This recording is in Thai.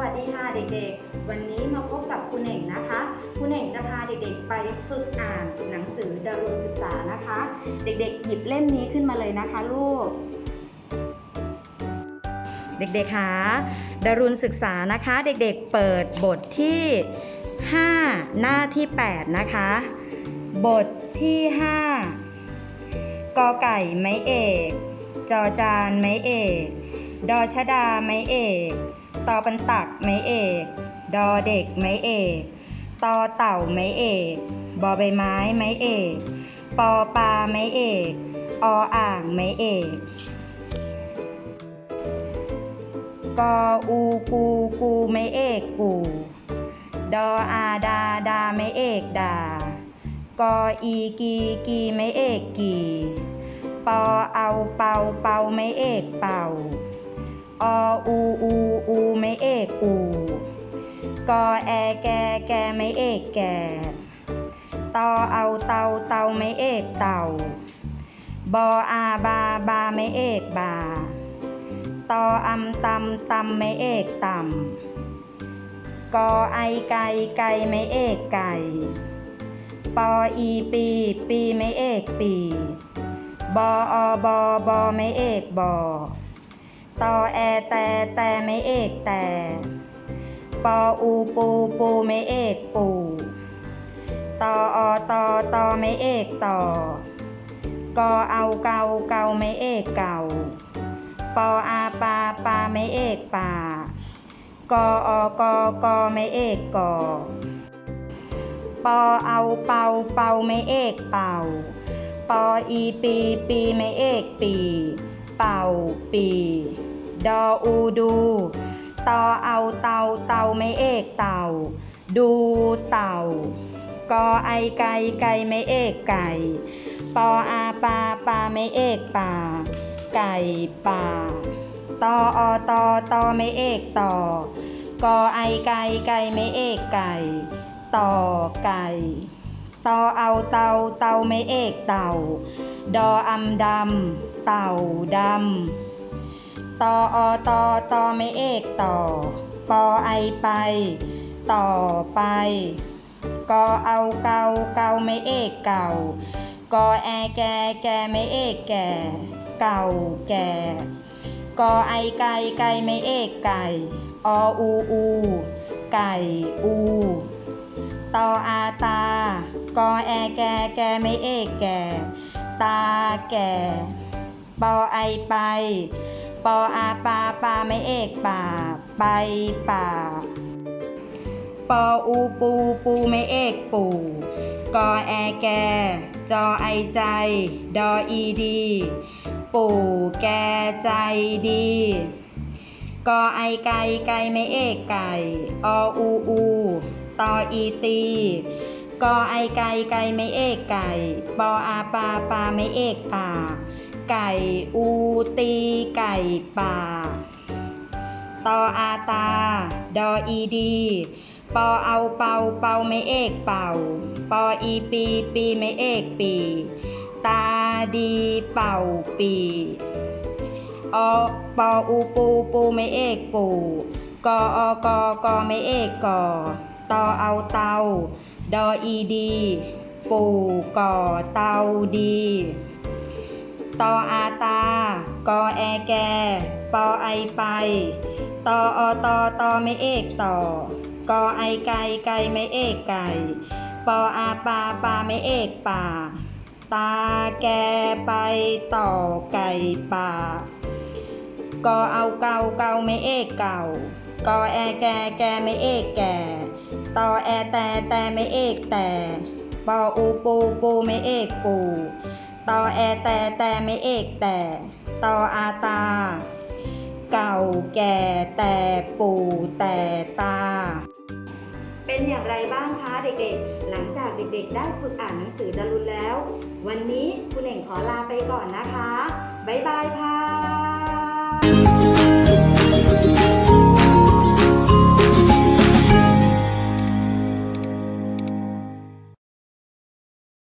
วัสดีค่ะเด็กๆ วันนี้มาพบกับคุณเอกนะคะ คุณเอกจะพาเด็กๆ ไปฝึกอ่านหนังสือดารุศึกษานะคะ เด็กๆ หยิบเล่มนี้ขึ้นมาเลยนะคะลูก เด็กๆคะดารุณศึกษานะคะ เด็กๆ เปิดบทที่ 5 หน้าที่ 8 นะคะ บทที่ 5 กอไก่ไม้เอก จอจานไม้เอก ดอชดาไม้เอก ตอปันตักไม้เอก ดอเด็กไม้เอกตอเต่าไม้เอก บอใบไม้ไม้เอก ปอปลาไม้เอก ออ่างไม้เอก กออูกูกูไม่เอกกู ดออาดาดาไม่เอกดา กออีกีกีไม่เอกกี ปอเอาเป่าเป่าไม่เอกเป่า ออูอูอูไม่เอกอูกอแอแกแกไม่เอกแกตอเอาเตาเตาไม่เอกเตาบออาบาบาไม่เอกบาตออำตำตำไม่เอกตำกอไอไก่ไก่ไม่เอกไก่ปออีปีปีไม่เอกปีบออบอบอไม่เอกบอ ตอแอแต่แต่ไม่เอกแต่ปออูปูปูไม่เอกปูตออตอตอไม่เอกต่อกอเอาเกาเกาไม่เอกเก่าปออาปาปาไม่เอกป่ากออกอกอไม่เอกกอปอเอาเป่าเป่าไม่เอกเป่าปออีปีปีไม่เอกปี เป่าปี ดออูดูตอเอาเตาเตาไม่เอกเต่า ดูเต่ากอไอไก่ไก่ไม่เอกไก่ ปออาปาปาไม่เอกป่า ไก่ป่าตออตอตอไม่เอกต่อกอไอไก่ไก่ไม่เอกไก่ต่อไก่ตอเอาเตาเตาไม่เอกเต่า ดออำดำเต่าดำ ตออตอตอไม่เอกต่อ ปอไอไป ต่อไปกอเอาเกาเกาไม่เอกเก่ากอแอแกแกไม่เอกแก่ เก่าแก่กอไอไก่ไก่ไม่เอกไก่ ออูอูไก่อูตออาตา กอแอแกแกไม่เอกแก่ ตาแก่ ปอไอไป ปออาปาปาไม่เอกป่า ไปป่า ปออูปูปูไม่เอกปู่กอแอแก จอไอใจ ดออีดี ปู่แกใจดี กอไอไก่ไก่ไม่เอกไก่ ออูอูตออีตีกอไอไก่ไก่ไม่เอกไก่ ปออาปาปาไม่เอกป่า ไก่อูตีไก่ป่า ตออาตา ดออีดี ปอเอาเป่าเป่าไม่เอกเป่า ปออีปีปีไม่เอกปี ตาดีเป่าปีอปออูปูปูไม่เอกปูกออกอกอไม่เอกกอตอเอาเตา ดออีดี ปูก่อเตาดี ตออาตา กอแอแก ปอไอไป ตออตอตอไม่เอกต่อ กอไอไกไกไม่เอกไก่ ปออาปาปาไม่เอกป่า ตาแกไปต่อไก่ป่า กอเอาเกาเกาไม่เอกเก่า กอแอแกแกไม่เอกแก่ ตอแอแต่แต่ไม่เอกแต่ ปออูปูปูไม่เอกปู ตอแอแต่แต่ไม่เอกแต่ ตออาตา เก่าแก่แต่ปู่แต่ตา เป็นอย่างไรบ้างคะเด็กๆ หลังจากเด็กๆ ได้ฝึกอ่านหนังสือดารุนแล้ว วันนี้คุณเองขอลาไปก่อนนะคะ บ๊ายบายค่ะ